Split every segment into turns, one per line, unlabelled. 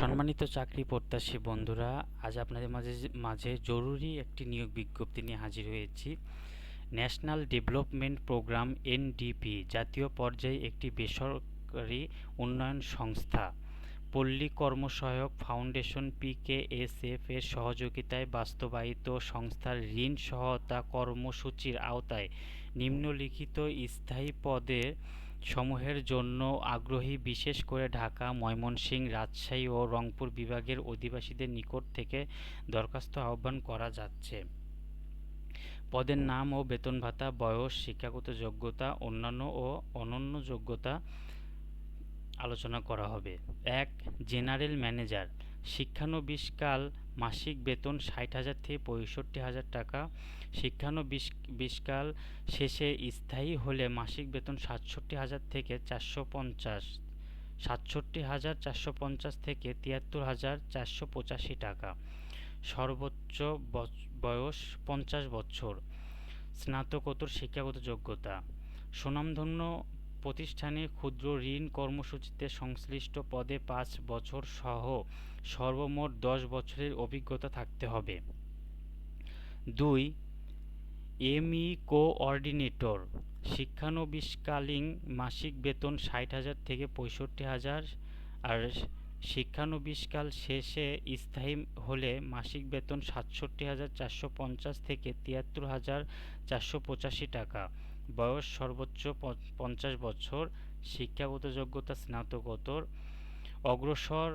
সম্মানিত চাকরি প্রত্যাশী বন্ধুরা, আজ আপনাদের মাঝে মাঝে জরুরি একটি নিয়োগ বিজ্ঞপ্তি নিয়ে হাজির হয়েছি। ন্যাশনাল ডেভেলপমেন্ট প্রোগ্রাম এনডিপি, জাতীয় পর্যায়ে একটি বেসরকারি উন্নয়ন সংস্থা। পল্লী কর্মসহায়ক ফাউন্ডেশন পিকেএসএফ এর সহযোগিতায় বাস্তবায়িত সংস্থার ঋণ সহায়তা কর্মসূচির আওতায় নিম্নলিখিত স্থায়ী পদের সমূহের জন্য আগ্রহী বিশেষ করে ঢাকা ময়মনসিংহ রাজশাহী ও রংপুর বিভাগের অধিবাসীদের নিকট থেকে দরখাস্ত আহ্বান করা যাচ্ছে। পদের নাম ও বেতন ভাতা বয়স শিক্ষাগত যোগ্যতা অন্যান্য ও অনন্য যোগ্যতা আলোচনা করা হবে। এক জেনারেল ম্যানেজার। শিক্ষানবিশকাল মাসিক বেতন ষাট হাজার থেকে পঁয়ষট্টি হাজার টাকা। শিক্ষানবিশ বিশকাল শেষে স্থায়ী হলে মাসিক বেতন সাতষট্টি হাজার থেকে চারশো পঞ্চাশ। সাতষট্টি হাজার চারশো পঞ্চাশ থেকে তিয়াত্তর হাজার চারশো পঁচাশি টাকা। সর্বোচ্চ বয়স পঞ্চাশ বছর। স্নাতকোত্তর শিক্ষাগত যোগ্যতা। সুনামধন্য প্রতিষ্ঠানে ক্ষুদ্র ঋণ কর্মসূচিতে সংশ্লিষ্ট পদে পাঁচ বছর সহ সর্বমোট দশ বছরের অভিজ্ঞতা থাকতে হবে। দুই, এমই কোঅর্ডিনেটর। শিক্ষানবিশকালীন মাসিক বেতন ষাট হাজার থেকে পঁয়ষট্টি হাজার আর শিক্ষানবিশকাল শেষে স্থায়ী হলে মাসিক বেতন সাতষট্টি হাজার চারশো পঞ্চাশ থেকে তিয়াত্তর হাজার চারশো পঁচাশি টাকা। বয়স সর্বোচ্চ পঞ্চাশ বছর, শিক্ষাগত যোগ্যতা স্নাতকোত্তর, অগ্রসর,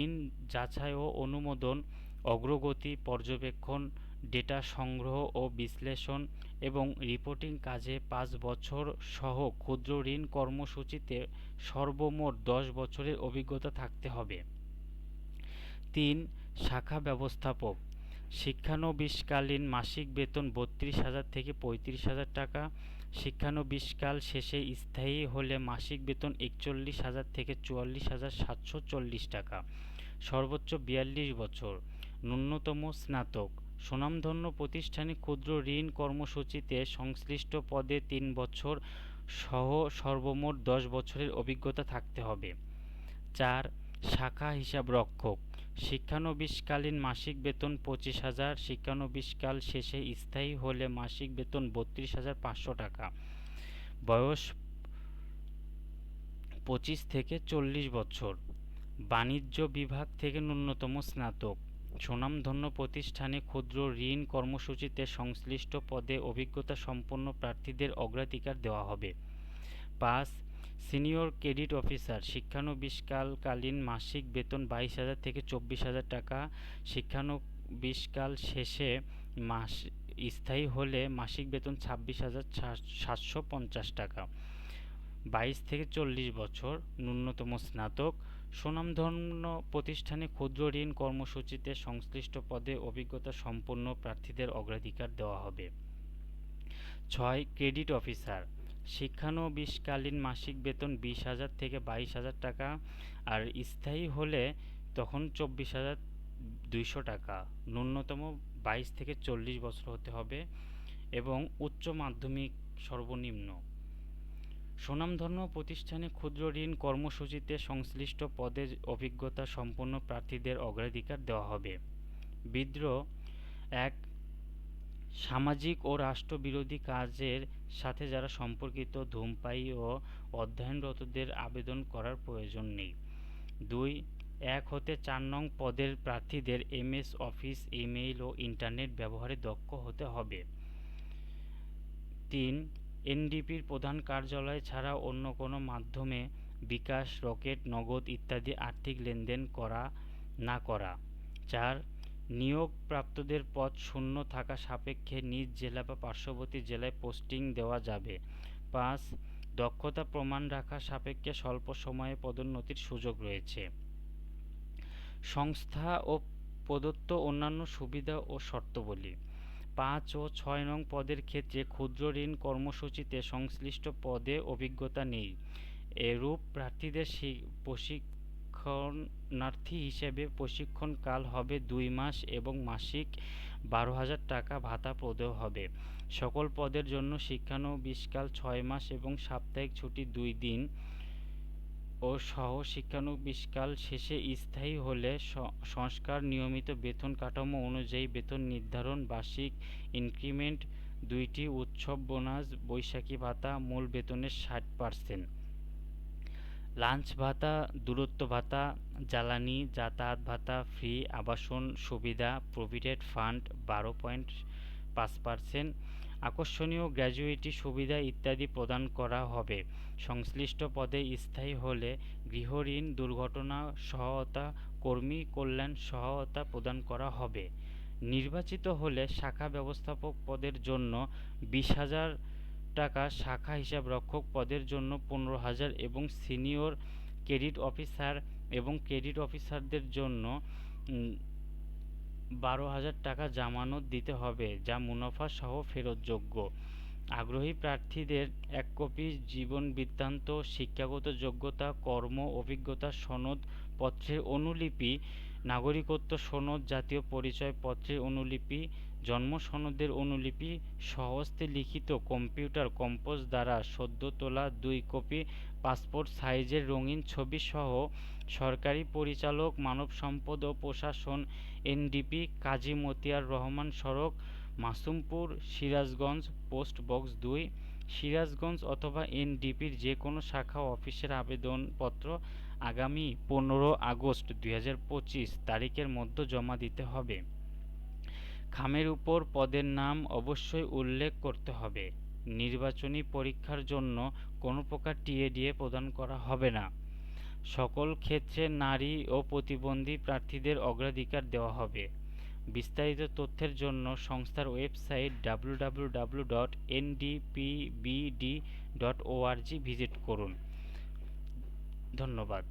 ঋণ, যাচাই ও অনুমোদন, অগ্রগতি, পর্যবেক্ষণ, ডেটা সংগ্রহ ও বিশ্লেষণ এবং রিপোর্টিং কাজে পাঁচ বছর সহ ক্ষুদ্র ঋণ কর্মসূচিতে সর্বমোট দশ বছরের অভিজ্ঞতা থাকতে হবে। তিন, শাখা ব্যবস্থাপক। শিক্ষানবিশকালীন মাসিক বেতন বত্রিশ হাজার থেকে পঁয়ত্রিশ হাজার টাকা শিক্ষানবিশকাল শেষে স্থায়ী হলে মাসিক বেতন একচল্লিশ হাজার থেকে চুয়াল্লিশ হাজার সাতশো চল্লিশ টাকা। সর্বোচ্চ বিয়াল্লিশ বছর। ন্যূনতম স্নাতক। সুনামধন্য প্রতিষ্ঠানে ক্ষুদ্র ঋণ কর্মসূচিতে সংশ্লিষ্ট পদে তিন বছর সহ সর্বমোট দশ বছরের অভিজ্ঞতা থাকতে হবে। চার, শাখা হিসাবরক্ষক শিক্ষানবিশকালীন মাসিক বেতন পঁচিশ হাজার, শিক্ষানবিশকাল শেষে স্থায়ী হলে মাসিক বেতন বত্রিশ হাজার পাঁচশো টাকা। বয়স পঁচিশ থেকে চল্লিশ বছর। বাণিজ্য বিভাগ থেকে ন্যূনতম স্নাতক। সুনামধন্য প্রতিষ্ঠানে ক্ষুদ্র ঋণ কর্মসূচিতে সংশ্লিষ্ট পদে অভিজ্ঞতা সম্পন্ন প্রার্থীদের অগ্রাধিকার দেওয়া হবে। পাঁচ সিনিয়র ক্রেডিট অফিসার, শিক্ষানবিশকালকালীন মাসিক বেতন বাইশ হাজার থেকে চব্বিশ হাজার টাকা। শিক্ষানবিশকাল শেষে মাস, স্থায়ী হলে মাসিক বেতন ছাব্বিশ হাজার সাতশো পঞ্চাশ টাকা। বাইশ থেকে চল্লিশ বছর, ন্যূনতম স্নাতক। সুনামধন্য প্রতিষ্ঠানে ক্ষুদ্র ঋণ কর্মসূচিতে সংশ্লিষ্ট পদে অভিজ্ঞতা সম্পন্ন প্রার্থীদের অগ্রাধিকার দেওয়া হবে। ছয়, ক্রেডিট অফিসার। শিক্ষানবিশকালীন মাসিক বেতন বিশ হাজার থেকে বাইশ হাজার টাকা আর স্থায়ী হলে তখন চব্বিশ হাজার দুইশো টাকা। ন্যূনতম বাইশ থেকে চল্লিশ বছর হতে হবে এবং উচ্চ মাধ্যমিক সর্বনিম্ন। সুনামধন্য প্রতিষ্ঠানে ক্ষুদ্র ঋণ কর্মসূচিতে সংশ্লিষ্ট পদের অভিজ্ঞতা সম্পন্ন প্রার্থীদের অগ্রাধিকার দেওয়া হবে। বিদ্রোহ এক সামাজিক ও রাষ্ট্রবিরোধী কাজের সাথে যারা সম্পর্কিত, ধূমপায়ী ও অধ্যয়নরতদের আবেদন করার প্রয়োজন নেই। দুই, এক হতে চার নং পদের প্রার্থীদের এমএস অফিস, ইমেইল ও ইন্টারনেট ব্যবহারে দক্ষ হতে হবে। তিন, এনডিপির প্রধান কার্যালয় ছাড়া অন্য কোনো মাধ্যমে বিকাশ, রকেট, নগদ ইত্যাদি আর্থিক লেনদেন করা না করা। চার নিয়োগপ্রাপ্তদের পদ শূন্য থাকা সাপেক্ষে নিজ জেলা বা পার্শ্ববর্তী জেলায় পোস্টিং দেওয়া যাবে। পাঁচ, দক্ষতা প্রমাণ রাখা সাপেক্ষে স্বল্প সময়ে পদোন্নতির সুযোগ রয়েছে। সংস্থা ও প্রদত্ত অন্যান্য সুবিধা ও শর্তবলী। পাঁচ ও ছয় নং পদের ক্ষেত্রে ক্ষুদ্র ঋণ কর্মসূচিতে সংশ্লিষ্ট পদে অভিজ্ঞতা নেই। এরূপ প্রার্থীদের প্রশিক্ষণার্থী হিসেবে প্রশিক্ষণকাল হবে দুই মাস এবং মাসিক বারো হাজার টাকা ভাতা প্রদেয় হবে। সকল পদের জন্য শিক্ষানবিশকাল ছয় মাস এবং সাপ্তাহিক ছুটি দুই দিন ও সহ শিক্ষানবিশকাল শেষে স্থায়ী হলে সংস্কার নিয়মিত বেতন কাঠামো অনুযায়ী বেতন নির্ধারণ, বার্ষিক ইনক্রিমেন্ট, দুইটি উৎসব, বোনাস, বৈশাখী ভাতা, মূল বেতনের ষাট পার্সেন্ট। লাঞ্চ ভাতা, দূরত্ব ভাতা, জ্বালানি, যাতায়াত ভাতা ফ্রি আবাসন সুবিধা প্রভিডেন্ট ফান্ড বারো পয়েন্ট পাঁচ পার্সেন্ট আকর্ষণীয় গ্র্যাজুয়েটি সুবিধা ইত্যাদি প্রদান করা হবে। সংশ্লিষ্ট পদে স্থায়ী হলে গৃহঋণ দুর্ঘটনা, সহায়তা, কর্মী কল্যাণ সহায়তা প্রদান করা হবে। নির্বাচিত হলে শাখা ব্যবস্থাপক পদের জন্য বিশ হাজার টাকা শাখা হিসাব রক্ষক পদের জন্য পনেরো হাজার এবং সিনিয়র ক্রেডিট অফিসার এবং ক্রেডিট অফিসারদের জন্য বারো হাজার টাকা জামানত দিতে হবে, যা মুনাফা সহ ফেরতযোগ্য। আগ্রহী প্রার্থীদের এক কপি জীবন বৃত্তান্ত, শিক্ষাগত যোগ্যতা, কর্ম অভিজ্ঞতা সনদ পত্রের অনুলিপি, নাগরিকত্ব সনদ জাতীয় পরিচয় পরিচয়পত্রের অনুলিপি জন্ম সনদের অনুলিপি সহস্তে লিখিত কম্পিউটার কম্পোজ দ্বারা সদ্য তোলা দুই কপি, পাসপোর্ট সাইজের রঙিন ছবি সহ সরকারি পরিচালক, মানব সম্পদ ও প্রশাসন এনডিপি কাজী মতিয়ার রহমান সড়ক, মাসুমপুর, সিরাজগঞ্জ, পোস্ট বক্স দুই, সিরাজগঞ্জ অথবা এনডিপির যে কোনো শাখা অফিসের আবেদনপত্র আগামী পনেরো আগস্ট দু হাজার পঁচিশ তারিখের মধ্যে জমা দিতে হবে। খামের উপর পদের নাম অবশ্যই উল্লেখ করতে হবে। নির্বাচনী পরীক্ষার জন্য কোনো প্রকার টিএডিএ প্রদান করা হবে না। সকল ক্ষেত্রে নারী ও প্রতিবন্ধী প্রার্থীদের অগ্রাধিকার দেওয়া হবে। বিস্তারিত তথ্যের জন্য সংস্থার ওয়েবসাইট www.ndpbd.org ভিজিট করুন। ধন্যবাদ।